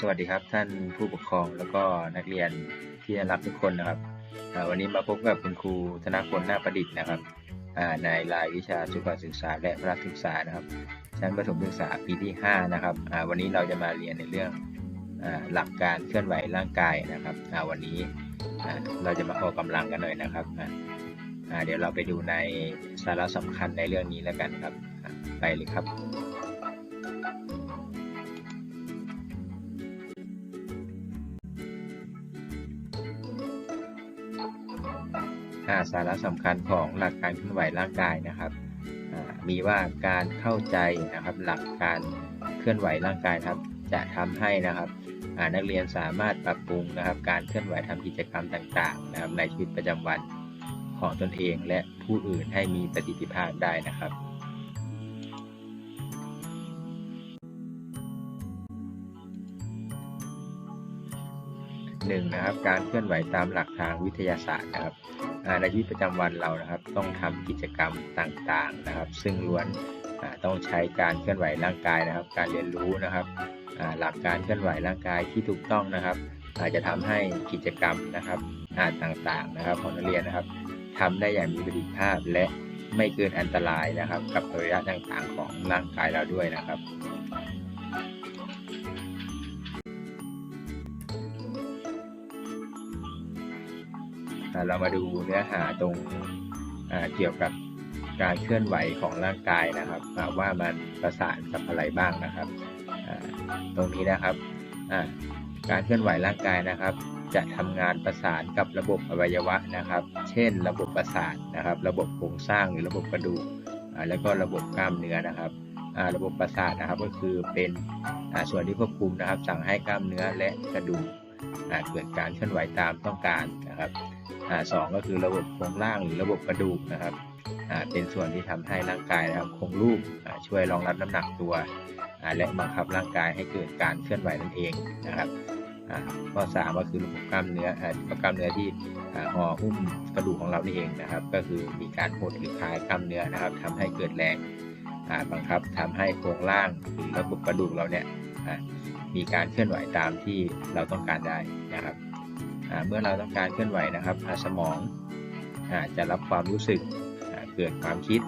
สวัสดีครับท่านผู้ปกครองแล้วก็นักเรียนที่น่ารักทุกคนนะครับวันนี้มาพบกับคุณครูธนพลนาประดิษฐ์นะครับอ่าในรายวิชาสุขศึกษาและพระศึกษานะครับ ชั้นประถมศึกษาปีที่ 5 นะครับวันนี้เราจะมาเรียนในเรื่องหลักการเคลื่อนไหวร่างกายนะครับวันนี้เราจะมาออกกำลังกันหน่อยนะครับเดี๋ยวเราไปดูในสาระสำคัญในเรื่องนี้แล้วกันครับไปเลยครับ สาระสำคัญของหลักการเคลื่อนไหวร่างกายนะครับ มีว่าการเข้าใจนะครับหลักการเคลื่อนไหวร่างกายครับจะทำให้นะครับนักเรียนสามารถปรับปรุงนะครับ การเคลื่อนไหวทำกิจกรรมต่างๆนะครับในชีวิตประจำวันของตนเองและผู้อื่นให้มีประสิทธิภาพได้นะครับหนึ่งนะครับการเคลื่อนไหวตามหลักทางวิทยาศาสตร์นะครับ ในชีวิตประจำวันเรานะครับ ต้องทำกิจกรรมต่างๆนะครับ ซึ่งล้วนต้องใช้การเคลื่อนไหวร่างกายนะครับ การเรียนรู้นะครับหลักการเคลื่อนไหวร่างกายที่ถูกต้องนะครับ อาจจะทำให้กิจกรรมนะครับอ่าต่างๆนะครับ ของนักเรียนนะครับทำได้อย่างมีประสิทธิภาพและไม่เกินอันตรายนะครับ กับอวัยวะต่างๆ ของร่างกายเราด้วยนะครับ เรามาดูเนื้อหาตรงเกี่ยวกับการเคลื่อนไหวของร่างกายนะครับว่ามันประสานกับอะไรบ้างนะครับตรงนี้นะครับการเคลื่อนไหวร่างกายนะครับ จะทำงานประสานกับระบบอวัยวะนะครับ เช่น ระบบประสาทนะครับ ระบบโครงสร้างหรือระบบกระดูกแล้วก็ระบบกล้ามเนื้อนะครับระบบประสาทนะครับก็คือเป็นส่วนที่ควบคุมนะครับ สั่งให้กล้ามเนื้อและกระดูกเกิดการเคลื่อนไหวตามต้องการนะครับ สองก็คือระบบโครงร่างหรือระบบกระดูกนะครับเป็นส่วนที่ทำให้ร่างกายนะครับคงรูปช่วยรองรับน้ำหนักตัว และบังคับร่างกายให้เกิดการเคลื่อนไหวนั่นเองนะครับข้อสามก็คือระบบกล้ามเนื้อกล้ามเนื้อที่อ่าห่อหุ้มกระดูกของเรานี่เองนะครับ ก็คือมีการหดหรือคลายกล้ามเนื้อนะครับทำให้เกิดแรงบังคับทำให้โครงร่างหรือระบบกระดูกเราเนี่ยมีการเคลื่อนไหวตามที่เราต้องการได้นะครับ เมื่อเราต้องการเคลื่อนไหวนะครับสมองจะรับความรู้สึกเกิดความคิด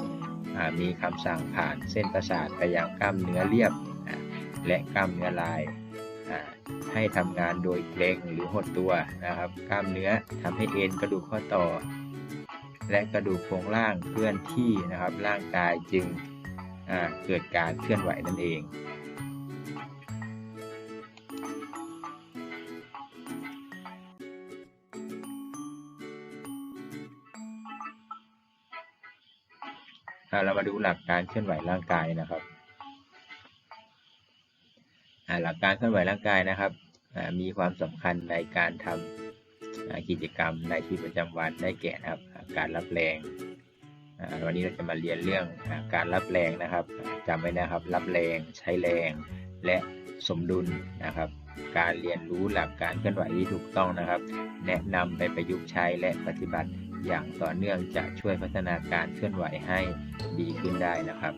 มีคำสั่งผ่านเส้นประสาทไปยังกล้ามเนื้อเรียบ และกล้ามเนื้อลายให้ทำงานโดยเกรงหรือหดตัวนะครับ กล้ามเนื้อทำให้เอ็นกระดูกข้อต่อ และกระดูกโครงล่างเคลื่อนที่นะครับ ร่างกายจึงเกิดการเคลื่อนไหวนั่นเอง เรามาดูหลักการเคลื่อนไหวร่างกายนะครับหลักการเคลื่อนไหวร่างกายนะครับมีความสำคัญในการทำอ่ากิจกรรมในชีวิตประจำวันได้แก่นะครับการรับแรงวันนี้เราจะมาเรียนเรื่องการรับแรงนะครับจำไว้นะครับ รับแรงใช้แรงและสมดุลนะครับ การเรียนรู้หลักการเคลื่อนไหวที่ถูกต้องนะครับ แนะนำไปประยุกต์ใช้และปฏิบัติ อย่างต่อเนื่องจะช่วยพัฒนาการเคลื่อนไหวให้ดีขึ้นได้นะครับ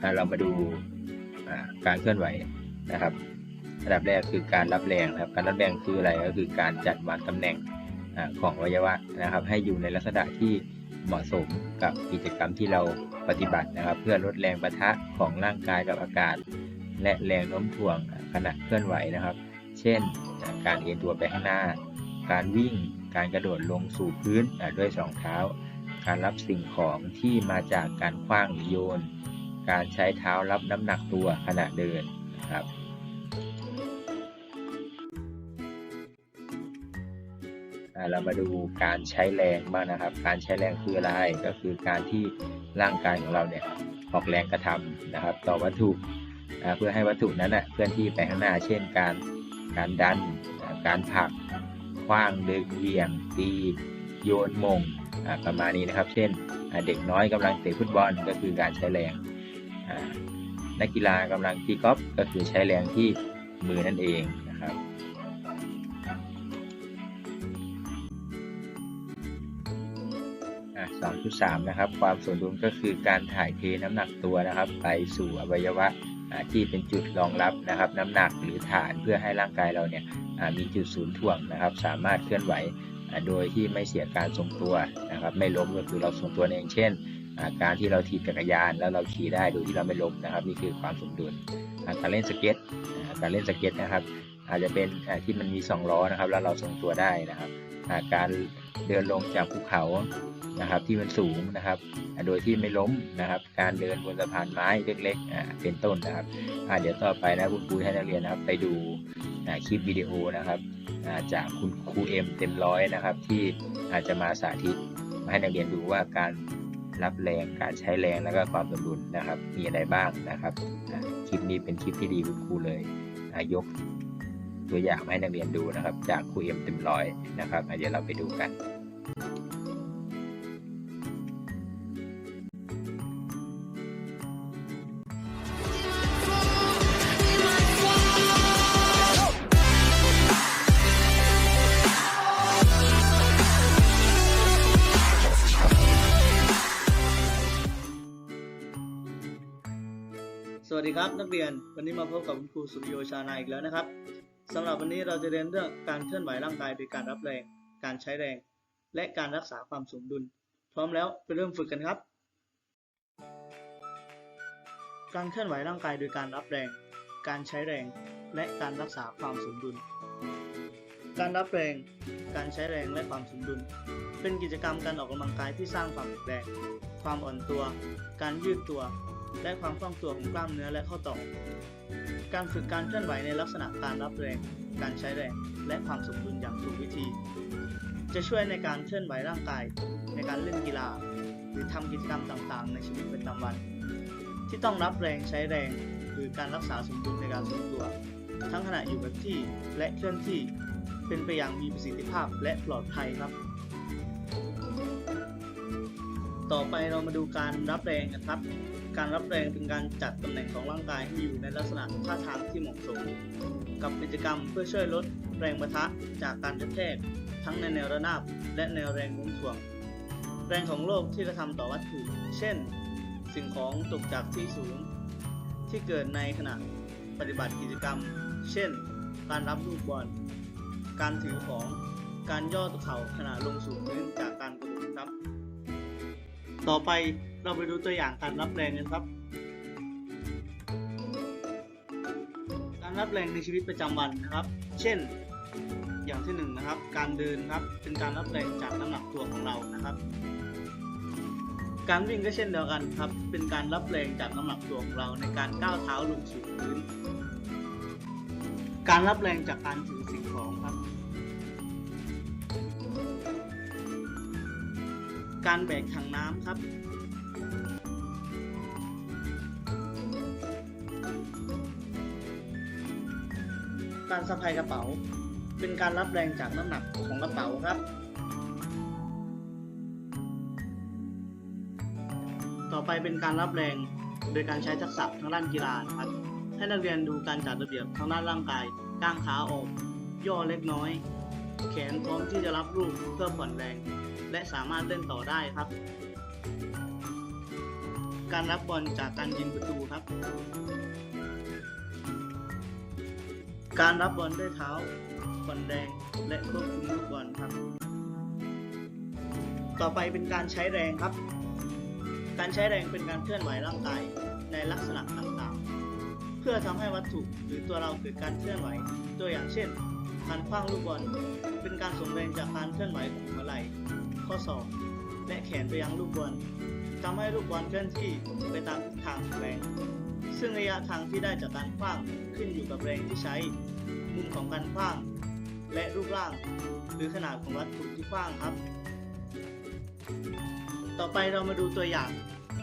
อ่าเรามาดูการเคลื่อนไหวนะครับอันดับแรกคือการรับแรงนะครับ การรับแรงคืออะไรก็คือการจัดวางตำแหน่งของอวัยวะนะครับ ให้อยู่ในลักษณะที่ เหมาะสมกับกิจกรรมที่เราปฏิบัตินะครับ เพื่อลดแรงประทะของร่างกายกับอากาศ และแรงโน้มถ่วงขณะเคลื่อนไหวนะครับ เช่น การเอียงตัวไปข้างหน้า การวิ่ง การกระโดดลงสู่พื้นด้วยสองเท้า การรับสิ่งของที่มาจากการคว้างหรือโยน การใช้เท้ารับน้ำหนักตัวขณะเดินนะครับ เรามาดูการใช้แรงบ้างนะครับ การใช้แรงคืออะไรก็คือการที่ร่างกายของเราเนี่ยออกแรงกระทำนะครับ ต่อวัตถุเพื่อให้วัตถุนั้นเคลื่อนที่ไปข้างหน้า เช่น การการดันการผลักคว้างดึงเหวี่ยงตีโยนมงประมาณนี้นะครับ เช่นเด็กน้อยกำลังเตะฟุตบอลก็คือการใช้แรงนักกีฬากำลังตีกอล์ฟก็คือใช้แรงที่มือนั่นเองนะครับ 2.3นะครับ ความสมดุลก็คือการถ่ายเทน้ำหนักตัวนะครับ ไปสู่อวัยวะที่เป็นจุดรองรับนะครับ น้ำหนักหรือฐานเพื่อให้ร่างกายเราเนี่ยมีจุดศูนย์ถ่วงนะครับ สามารถเคลื่อนไหวโดยที่ไม่เสียการทรงตัวนะครับ ไม่ล้มก็คือเราทรงตัวเองเช่น การที่เราถีบจักรยานแล้วเราขี่ได้โดยที่เราไม่ล้มนะครับ นี่คือความสมดุลการเล่นสเก็ตการเล่นสเก็ตนะครับ อาจจะเป็นที่มันมีสองล้อนะครับ แล้วเราทรงตัวได้นะครับาการเดินลงจากภูเขานะครับที่มันสูงนะครับ โดยที่ไม่ล้มนะครับ การเดินบนสะพานไม้เล็กๆเป็นต้นนะครับเดี๋ยวต่อไปนะคุณครูให้นักเรียนนะครับ ไปดูคลิปวิดีโอนะครับจากคุณครูเอ็มเต็มร้อยนะครับ ที่อาจจะมาสาธิตมาให้นักเรียนดูว่าการรับแรงการใช้แรงแล้วก็ความสมดุลนะครับ มีอะไรบ้างนะครับคลิปนี้เป็นคลิปที่ดีคุณครูเลยยก ตัวอย่างมาให้นักเรียนดูนะครับ จากครูเอ็มเต็มร้อยนะครับเดี๋ยวเราไปดูกันสวัสดีครับนักเรียนวันนี้มาพบกับคุณครูสุริโยชานาอีกแล้วนะครับ สำหรับวันนี้เราจะเรียนเรื่องการเคลื่อนไหวร่างกายโดยการรับแรง การใช้แรง และการรักษาความสมดุล พร้อมแล้วไปเริ่มฝึกกันครับ การเคลื่อนไหวร่างกายโดยการรับแรง การใช้แรง และการรักษาความสมดุล การรับแรง การใช้แรงและความสมดุล เป็นกิจกรรมการออกกำลังกายที่สร้างความแข็งแรง ความอ่อนตัว การยืดตัว และความคล่องตัวของกล้ามเนื้อและข้อต่อ การฝึกการเคลื่อนไหวในลักษณะการรับแรง การใช้แรง และความสมดุลอย่างถูกวิธี จะช่วยในการเคลื่อนไหวร่างกาย ในการเล่นกีฬา หรือทำกิจกรรมต่างๆ ในชีวิตประจำวัน ที่ต้องรับแรงใช้แรงหรือการรักษาสมดุลในการทรงตัว ทั้งขณะอยู่กับที่และเคลื่อนที่เป็นไปอย่างมีประสิทธิภาพและปลอดภัยครับ ต่อไปเรามาดูการรับแรงกันครับ การรับแรงเป็นการจัดตำแหน่งของร่างกายให้อยู่ในลักษณะท่าทางที่เหมาะสม กับกิจกรรมเพื่อช่วยลดแรงประทะจากการกระแทกทั้งในแนวระนาบและแนวแรงโน้มถ่วง แรงของโลกที่กระทำต่อวัตถุ เช่น สิ่งของตกจากที่สูง ที่เกิดในขณะปฏิบัติกิจกรรม เช่น การรับลูกบอล การถือของ การย่อตัวเข่าขณะลงสู่พื้นจากการกระโดดครับ ต่อไป เราไปดูตัวอย่างการรับแรงกันครับ การรับแรงในชีวิตประจำวันนะครับ เช่น อย่างที่หนึ่งนะครับ การเดินครับ เป็นการรับแรงจากน้ำหนักตัวของเรานะครับ การวิ่งก็เช่นเดียวกันครับ เป็นการรับแรงจากน้ำหนักตัวของเราในการก้าวเท้าลงสู่พื้น การรับแรงจากการถือสิ่งของครับการแบกถังน้ำครับ การสะพายกระเป๋า เป็นการรับแรงจากน้ำหนักของกระเป๋าครับ ต่อไปเป็นการรับแรงโดยการใช้ทักษะทางด้านกีฬานะครับ ให้นักเรียนดูการจัดระเบียบทางด้านร่างกายก้างขาออก ย่อเล็กน้อย แขนพร้อมที่จะรับลูกเพื่อผ่อนแรง และสามารถเล่นต่อได้ครับ การรับบอลจากการยิงประตูครับ การรับบอลด้วยเท้าผ่อนแรงและควบคุมลูกบอลครับ ต่อไปเป็นการใช้แรงครับ การใช้แรงเป็นการเคลื่อนไหวร่างกายในลักษณะต่างๆ เพื่อทำให้วัตถุหรือตัวเราเกิดการเคลื่อนไหว ตัวอย่างเช่น การคว้างลูกบอล เป็นการส่งแรงจากการเคลื่อนไหวของหัวไหล่ข้อศอกและแขนไปยังลูกบอลทำให้ลูกบอลเคลื่อนที่ไปตามทิศทางของแรง ซึ่งระยะทางที่ได้จากการคว้างขึ้นอยู่กับแรงที่ใช้ มุมของการคว้าง และรูปร่าง หรือขนาดของวัตถุที่คว้างครับ ต่อไปเรามาดูตัวอย่าง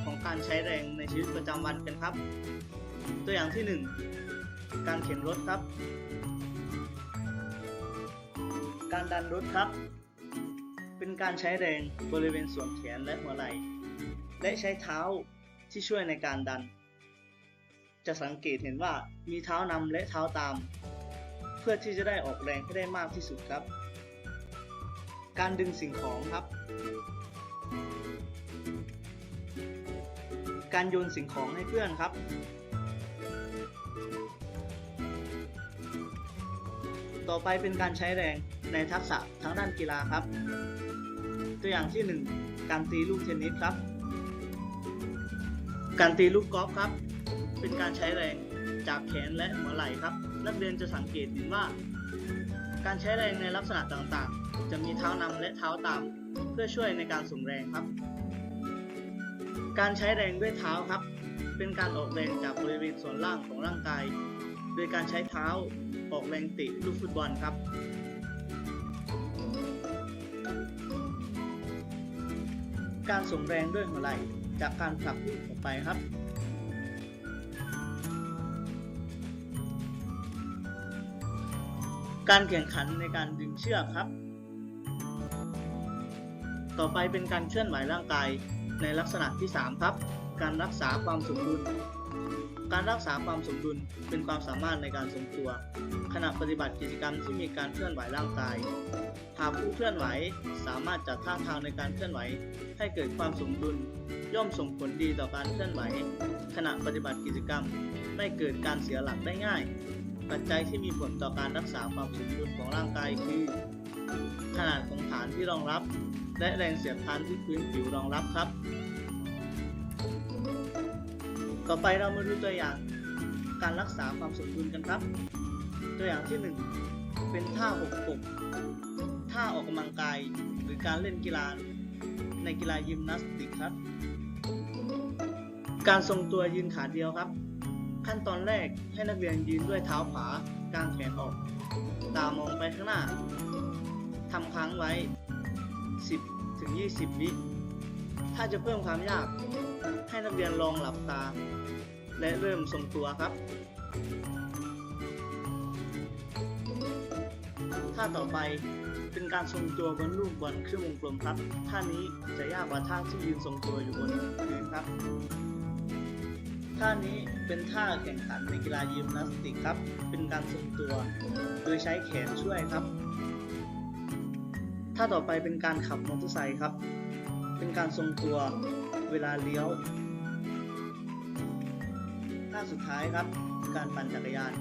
ของการใช้แรงในชีวิตประจำวันกันครับ ตัวอย่างที่ 1 การเข็นรถครับ การดันรถครับ เป็นการใช้แรงบริเวณส่วนแขนและหัวไหล่ และใช้เท้าที่ช่วยในการดัน จะสังเกตเห็นว่ามีเท้านำและเท้าตาม พื่อที่จะได้ออกแรงให้ได้มากที่สุดครับ การดึงสิ่งของครับ การโยนสิ่งของให้เพื่อนครับ ต่อไปเป็นการใช้แรงในทักษะทางด้านกีฬาครับ ตัวอย่างที่ 1 การตีลูกเทนนิสครับ การตีลูกกอล์ฟครับ เป็นการใช้แรงจากแขนและหัวไหล่ครับ นักเรียนจะสังเกตเห็นว่า การใช้แรงในลักษณะต่างๆ จะมีเท้านำและเท้าตาม เพื่อช่วยในการส่งแรงครับ การใช้แรงด้วยเท้าครับ เป็นการออกแรงจากบริเวณส่วนล่างของร่างกาย โดยการใช้เท้าออกแรงติลูกฟุตบอลครับการส่งแรงด้วยหัวไหล่จากการผลักลูกออกไปครับ การแข่งขันในการดึงเชือกครับ ต่อไปเป็นการเคลื่อนไหวร่างกายในลักษณะที่ 3 ครับ การรักษาความสมดุล การรักษาความสมดุลเป็นความสามารถในการทรงตัว ขณะปฏิบัติกิจกรรมที่มีการเคลื่อนไหวร่างกาย หากผู้เคลื่อนไหวสามารถจัดท่าทางในการเคลื่อนไหว ให้เกิดความสมดุล ย่อมส่งผลดีต่อการเคลื่อนไหว ขณะปฏิบัติกิจกรรม ไม่เกิดการเสียหลักได้ง่าย ปัจจัยที่มีผลต่อการรักษาความสมดุลของร่างกายคือ ขนาดของฐานที่รองรับ และแรงเสียดทานที่พื้นผิวรองรับครับ ต่อไปเรามาดูตัวอย่างการรักษาความสมดุลกันครับ ตัวอย่างที่ 1 เป็นท่าหกกท่าออกกำลังกายหรือการเล่นกีฬาในกีฬายิมนาสติกครับ การทรงตัวยืนขาเดียวครับ ขั้นตอนแรกให้นักเรียนยืนด้วยเท้าขวากางแขนออก ตามองไปข้างหน้าทำค้างไว้ 10ถึง20 วิ ถ้าจะเพิ่มความยาก ให้นักเรียนลองหลับตา และเริ่มทรงตัวครับ ท่าต่อไปเป็นการทรงตัวบนลูกบอลครึ่งวงกลมครับ ท่านี้จะยากกว่าท่าที่ยืนทรงตัวอยู่บนพื้นครับ ท่านี้เป็นท่าแข่งขันในกีฬายิมนาสติกครับ เป็นการทรงตัว โดยใช้แขนช่วยครับ ท่าต่อไปเป็นการขับมอเตอร์ไซค์ครับ เป็นการทรงตัวเวลาเลี้ยว ท่าสุดท้ายครับ การปั่นจักรยาน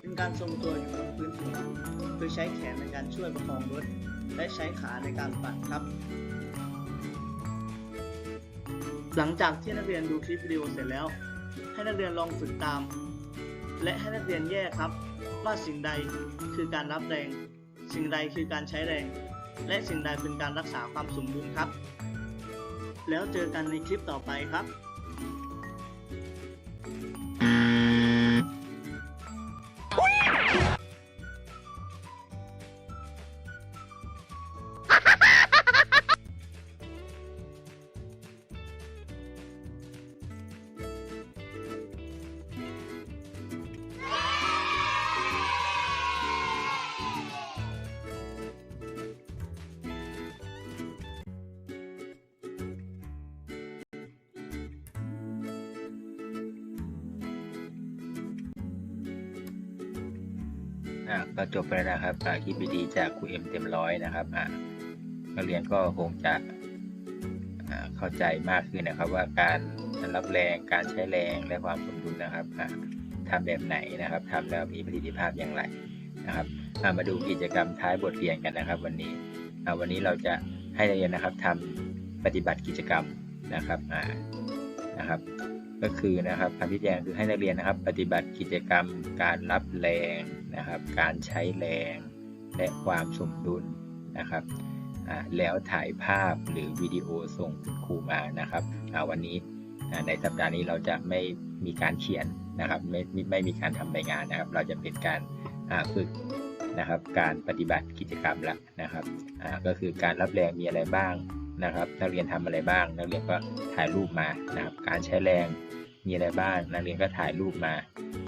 เป็นการทรงตัวอยู่บนพื้นถนนโดยใช้แขนในการช่วยประคองรถ และใช้ขาในการปั่นครับหลังจากที่นักเรียนดูคลิปวิดีโอเสร็จแล้ว ให้นักเรียนลองฝึกตาม และให้นักเรียนแยกครับ ว่าสิ่งใดคือการรับแรง สิ่งใดคือการใช้แรง และสิ่งใดเป็นการรักษาความสมดุลครับ แล้วเจอกันในคลิปต่อไปครับ อ่าก็จบไปแล้วนะครับคลิปดีจากครูเอ็มเต็มร้อยนะครับอ่านักเรียนก็คงจะเข้าใจมากขึ้นนะครับ ว่าการรับแรงการใช้แรงและความสมดุลนะครับอ่าทำแบบไหนนะครับทำแล้วมีประสิทธิภาพอย่างไรนะครับมาดูกิจกรรมท้ายบทเรียนกันนะครับ วันนี้วันนี้เราจะให้นักเรียนนะครับทำปฏิบัติกิจกรรมนะครับนะครับ ก็คือนะครับคำชี้แจงคือให้นักเรียนนะครับ ปฏิบัติกิจกรรมการรับแรงนะครับ การใช้แรงและความสมดุลนะครับอ่าแล้วถ่ายภาพหรือวิดีโอส่งคุณครูมานะครับวันนี้ในสัปดาห์นี้เราจะไม่มีการเขียนนะครับไม่ไม่ไม่มีการทำใบงานนะครับ เราจะเป็นการอ่าฝึกนะครับ การปฏิบัติกิจกรรมละนะครับอ่าก็คือการรับแรงมีอะไรบ้าง นะครับ นักเรียนทำอะไรบ้าง นักเรียนก็ถ่ายรูปมานะครับ การใช้แรงมีอะไรบ้าง นักเรียนก็ถ่ายรูปมา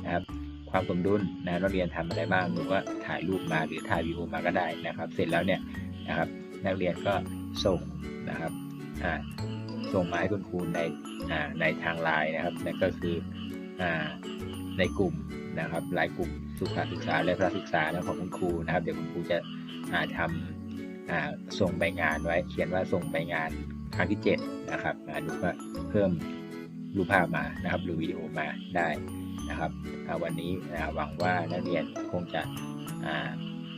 นะครับ ความสมดุลนะนักเรียนทำอะไรบ้างหนูก็ถ่ายรูปมาหรือถ่ายวิดีโอมาก็ได้นะครับ เสร็จแล้วเนี่ยนะครับ นักเรียนก็ส่งนะครับอ่าส่งมาให้คุณครูในอ่าในทางไลน์นะครับนั่นก็คืออ่าในกลุ่มนะครับไลน์กลุ่มสุขศึกษาและพระศึกษานะของคุณครูนะครับ เดี๋ยวคุณครูจะอ่าทำอ่า ส่งใบงานไว้ เขียนว่าส่งใบงานครั้งที่ 7 นะครับอ่าดูก็เพิ่มรูปภาพมานะครับหรือวิดีโอมาได้นะครับวันนี้หวังว่านักเรียนคงจะอ่า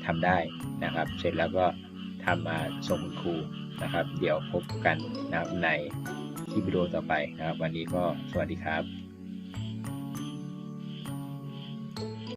ทำได้นะครับ เสร็จแล้วก็ทำมาส่งคุณครูนะครับ เดี๋ยวพบกันนะครับในคลิปวิดีโอต่อไปนะครับ วันนี้ก็สวัสดีครับ